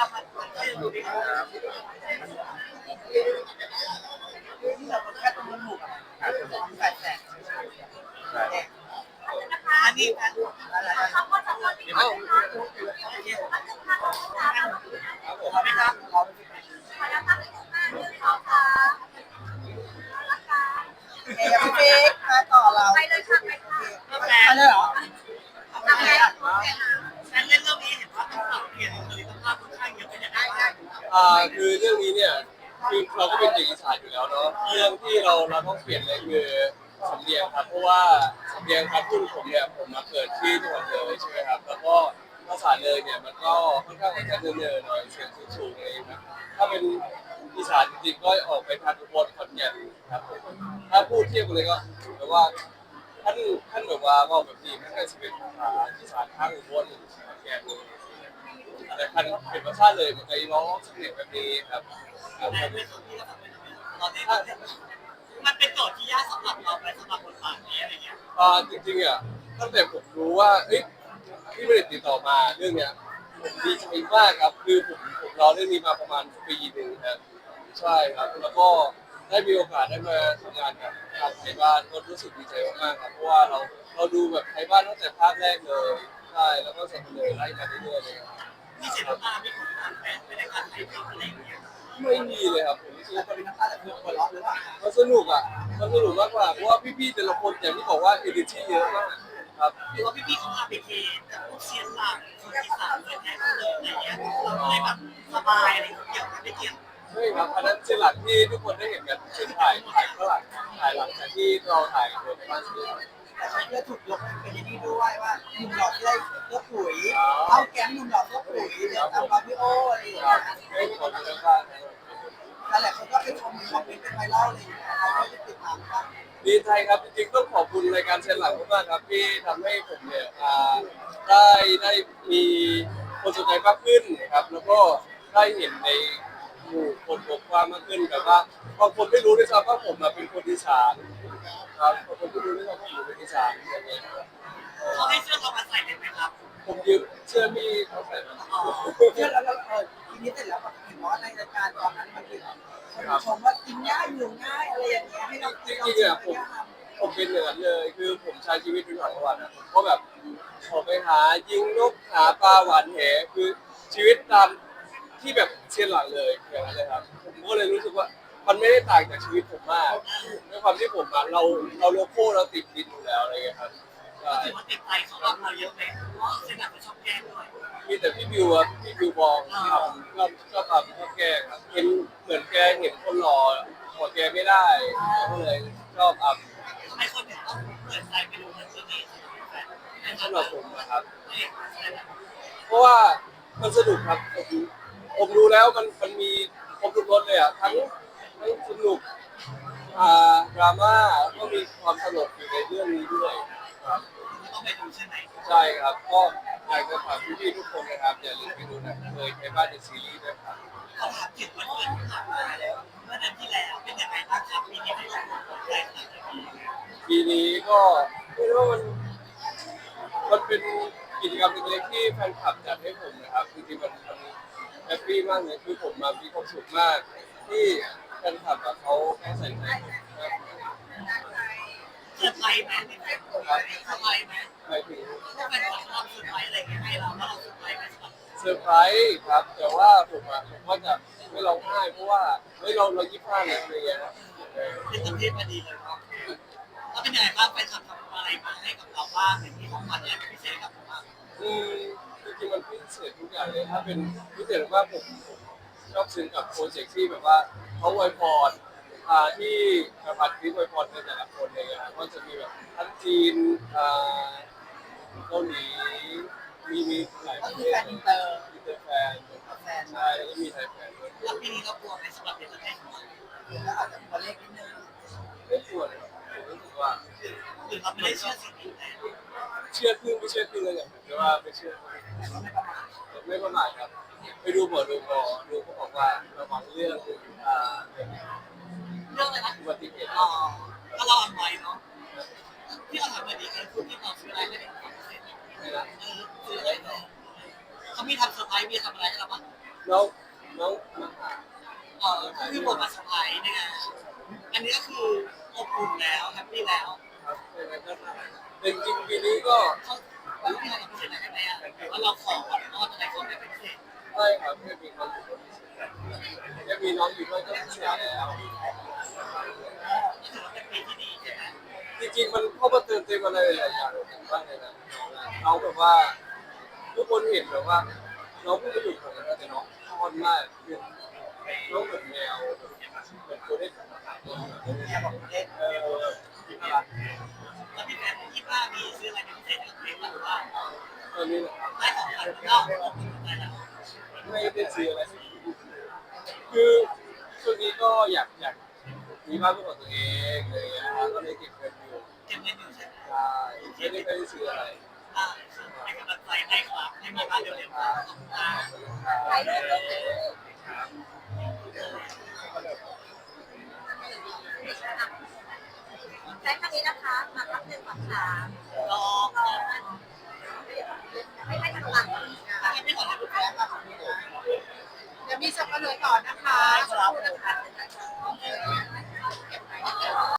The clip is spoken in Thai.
อันนี้อันอะไรน เราเราต้องเปลี่ยนเลยคือสำเนียงครับเพราะว่าสำเนียงครับรุ่ผมเนี่ยผมมาเกิดที่จังหวัดเลยใช่ไหมครับ แล้วก็ภาษาเลยเนี่ยมันก็ค่อนข้างจะเนินๆหน่อยเสียงสูงๆอะไรอย่างเลยครับถ้าเป็นอีสานจริงๆก็ออกไปทางอุบลขอนแก่นครับผมถ้าพูดเทียบกันเลยก็แปลว่าท่านท่านแบบว่าก็แบบนี้ไม่ใช่สิเป็นภาษาอีสานทางอุบลขอนแก่นเลยแต่คันเป็นภาษาเลยมันจะร้องสำเนียงแบบนี้ครับตอนนี้ จทย์ที่ยากสำหรับเราไปสำหรับบทบาทนี้อะไรเงี้ยอ่าจริงๆอะตั้งแต่ผมรู้ว่าเอ้ยพี่ไม่ได้ติดต่อมาเรื่องเนี้ยผมดีใจมากครับคือผมผมรอเรื่องนี้มาประมาณปีหนึ่งครับใช่ครับแล้วก็ได้มีโอกาสได้มาทำงานกับทางไทยบ้านก็รู้สึกดีใจมากๆครับเพราะว่าเราเราดูแบบไทยบ้านตั้งแต่ภาคแรกเลยใช่แล้วก็สับเลยไล่มาเรื่อยๆเลยครับมีเสียงน้ำตามีผลงานแฟนไปในการถ่ายทำอะไรอย่างเงี้ยไม่มีเลยครับผมรู้สึกว่าเป็นน้ำตาแต่คือหัวเราะหรือเปล่ามันสนุกอะ มันสนุกมากกว่าเพราะว่าพี่ๆแต่ละคนอย่างที่บอกว่าเอเนจีเยอะมากครับหรือว่าพี่ๆเขาพาไปเทแต่พวกเซียนหลังคนที่สามเลยแท้เลยอะไรเงี้ยเราก็เลยแบบสบายอะไรเกี่ยวกับไม่เกี่ยวใช่ครับอันนั้นเป็นหลักที่ทุกคนได้เห็นกันเป็นถ่ายถ่ายข้างหลังถ่ายหลังจากที่เราถ่ายกันในบ้านเสร็จแต่ฉันก็ถูกยกเป็นที่นี่ด้วยว่าหนุ่มหล่อที่ได้เสื้อปุ๋ยเอาแก๊งหนุ่มหล่อเสื้อปุ๋ย ดีใจครับจริงๆต้องขอบคุณรายการเชนหลังมากๆครับที่ทำให้ผมเนี่ยอ่าได้ได้มีคนสนใจมากขึ้นครับ แล้วก็ได้เห็นในหมู่คนบกกว้างมากขึ้นแบบว่าบางคนไม่รู้ด้วยซ้ำว่าผมมาเป็นคนอีสานครับบางคนไม่รู้ด้วยซ้ำว่าผมเป็นอีสานอย่างเงี้ยครับเขาให้เสื้อเรามาใส่เป็นไหมครับ ผมยืมเชื่อพี่เขาใส่มา เชื่อแล้วเออทีนี้เสร็จแล้วแบบเห็นว่าในรายการตอนนั้นมันคือคนชมว่ากินง่ายอยู่ง่ายอะไรอย่างเงี้ยให้เราจริงๆอะผมผ มเป็นอย่างนั้นเลย คือผมใช้ชีวิตเป็นหลักวันอะผมก็แบบออกไปหายิงนกหาปลาหวานแหคือชีวิตตามที่แบบเชียนหลังเลยอย่างนั้นเลยครับ ผมก็เลยรู้สึกว่ามันไม่ได้ต่างจากชีวิตผมมากด้วยความที่ผมอะเราเราโลโก้เราติดดินอยู่แล้วอะไรเงี้ยครับใช่ถือว่าติดใจเขาเราเราเยอะไหมเพราะเซียนหลังเขาชอบแกล้งด้วยมีแต่พี่บิวอะพี่บิวบองทำก็ก็ทำก็แกล้งครับเห็นเหมือนแกเห็นคนหล่อหัวแกไม่ได้ก็เลยชอบอับ สำหรับผมนะครับ เพราะว่ามันสนุกครับผมผมดูแล้วมันมันมีครบทุกรสเลยอะทั้งทั้งสนุกอ่าดราม่าแล้วก็มีความตลกอยู่ในเรื่องนี้ด้วยครับต้องไปดูใช่ไหมใช่ครับก็อยากจะฝากพี่ๆทุกคนนะครับอย่าลืมไปดูหนังเคยในบ้านในซีรีส์ด้วยครับเขาถามถึงวันเกิดที่ผ่านมาแล้วเมื่อเดือนที่แล้วเป็น ปีนี้ก็เรียกว่ามันมันเป็นกิจกรรมเล็กๆที่แฟนคลับจัดให้ผมนะครับจริงๆมันมันแฮปปี้มากเลยคือผมมามีความสุขมาก ที่แฟนคลับอะเขาเขาใส่ใจผมมากเซอร์ไพรส์ไมเซอร์ไพรส์ไหมหมายถึงถ้าเป็นของเราเซอร์ไพรส์อะไรเงี้ยให้เราแล้วเราเซอร์ไพรส์ไหมเซอร์ไพรส์ครับแต่ว่าผมอะผมก็จะไม่ร้องไห้เพราะว่าเฮ้ยเราเรายี่ห้าแล้วอะไรเงี้ยนะเออเป็นตัวเทพพอดีเลยครับ แล้วเป็นยังไงบ้างแฟนคลับทำอะไรมาให้กับเราบ้างในที่ของขวัญเนี่ยพิเศษกับผมบ้างอืมจริงๆมันพิเศษทุกอย่างเลยถ้าเป็นพิเศษว่าผมผมชอบซึ้งกับโปรเจกต์ที่แบบว่าเขาอวยพรอ่าที่ประพันธ์คลิปอวยพรในแต่ละคนอะไรเลยนะก็จะมีแบบทั้งจีนอ่าเกาหลีมีมีหลายปก็ระเทคือแฟศนอินเตอร์มีแต่แฟนแฟนใช่แล้วก็มีไทยแฟนด้วยแล้วปีนี้เรากลัวไหมสำหรับเด็กเล็กของเราแล้วอาจจะตัวเลขนิดนึงไม่กลัวเลยครับผมรู้สึก ว่า หรือเราไม่ได้เชื่อสิ่งนี้แต่เชื่อครึ่งไม่เชื่อครึ่งเลยอย่างแต่ว่าไม่เชื่อไม่ประมาทครับ ไปดูหมอดูหมอดูเขาบอกว่าระวังเรื่องอ่าเรื่องอะไรนะอุบัติเหตุอ๋อก็เราอ่อนไหวเนาะที่เราทำแบบนี้คือคุณที่เราซื้ออะไรให้เป็นความพิเศษไม่นะเออซื้ออะไรเนาะเขามีทำเซอร์ไพรส์มีทำอะไรให้เราบ้างมแล้วน้องหาเออคือผมมาสบายเนี่ยอันนี้ก็คือ อบอุ่นแล้วแฮปปี้แล้วครับเป็นไงก็ได้แต่จริงๆปีนี้ก็เขาเขาที่เราพิเศษอะไรกันไหมอะว่าเราขอวันนอนอะไรเขาไม่เป็นพิเศษใช่ครับแค่มีความสุขแค่มีน้องอยู่ด้วยก็พิเศษแล้วถือว่าเป็นปีที่ดีใช่ไหมจริงๆมันเข้ามาเติมเต็มอะไรหลายๆอย่างบ้างเลยนะน้องแบบว่าทุกคนเห็นแบบว่าน้องเพิ่งมาอยู่ของเราแต่น้องทอนมากคือน้องเหมือนแมว แล้วพี่แฟนที่บ้ามีซื้ออะไรเป็นพิเศษให้กับเด็กหรือว่าตอนนี้นะครับได้ของขวัญก็อบอุ่นได้แล้วไม่ได้ซื้ออะไรคือช่วงนี้ก็อยากอยากมีบ้านเป็นของตัวเองอะไรอย่างเงี้ยครับก็เลยเก็บเงินอยู่เก็บเงินอยู่ใช่ไหมใช่ไม่ได้ไม่ได้ซื้ออะไรอ่าเป็นกำลังใจให้ครับให้มีบ้านเร็วๆขอบคุณครับถ่ายรูปถ่ายรูป ใช้คำนี้นะคะมาครับหนึ่งสองสามรอรอไม่ให้ทางหลังให้พี่ขอให้ลูกแม่มาของพี่เดี๋ยวมีสับปะรดต่อนะคะครับนะคะ